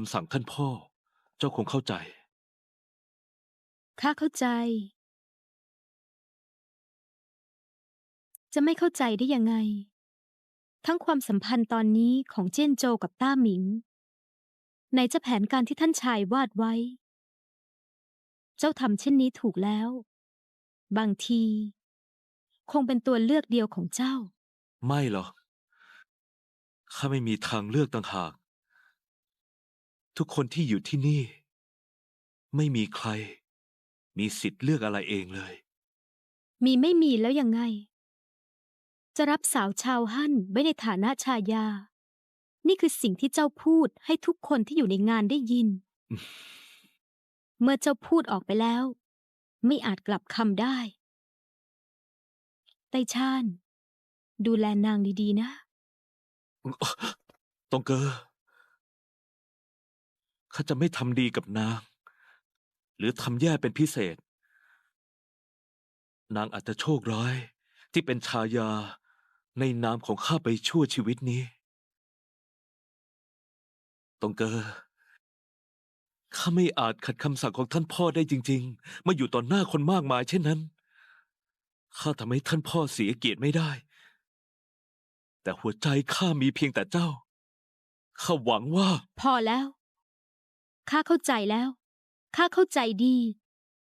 คำสั่งท่านพ่อ เจ้าคงเข้าใจ ข้าเข้าใจ จะไม่เข้าใจได้ยังไง ทั้งความสัมพันธ์ตอนนี้ของเจี้ยนโจวกับต้าหมิงไหนจะแผนการที่ท่านชายวาดไว้ เจ้าทำเช่นนี้ถูกแล้ว บางที คงเป็นตัวเลือกเดียวของเจ้า ไม่หรอกข้าไม่มีทางเลือกต่างหาก ทุกคนที่อยู่ที่นี่ ไม่มีใคร มีสิทธิ์เลือกอะไรเองเลย มีไม่มีแล้วยังไง จะรับสาวชาวฮั่นไว้ในฐานะชายา นี่คือสิ่งที่เจ้าพูดให้ทุกคนที่อยู่ในงานได้ยิน เมื่อเจ้าพูดออกไปแล้ว ไม่อาจกลับคำได้ ไต้ชาน ดูแลนางดีๆนะตองเกอ ข้าจะไม่ทำดีกับนาง หรือทำแย่เป็นพิเศษ นางอาจจะโชคร้ายที่เป็นชายาในนามของข้าไปชั่วชีวิตนี้ตองเกอข้าไม่อาจขัดคำสั่งของท่านพ่อได้จริง ๆ มาอยู่ต่อหน้าคนมากมายเช่นนั้น ข้าทำให้ท่านพ่อเสียเกียรติไม่ได้ แต่หัวใจข้ามีเพียงแต่เจ้า ข้าหวังว่า พอแล้ว ข้าเข้าใจแล้ว ข้าเข้าใจดี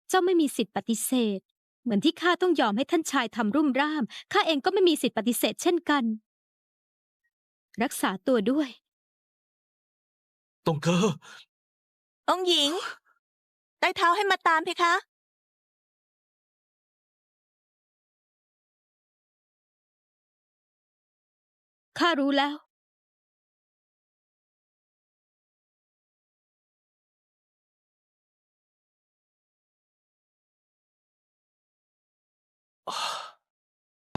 เจ้าไม่มีสิทธิ์ปฏิเสธ เหมือนที่ข้าต้องยอมให้ท่านชายทำรุ่มร่าม ข้าเองก็ไม่มีสิทธิ์ปฏิเสธเช่นกัน รักษาตัวด้วยตองเกอองค์หญิง ใต้เท้าให้มาตามเพคะ ข้ารู้แล้ว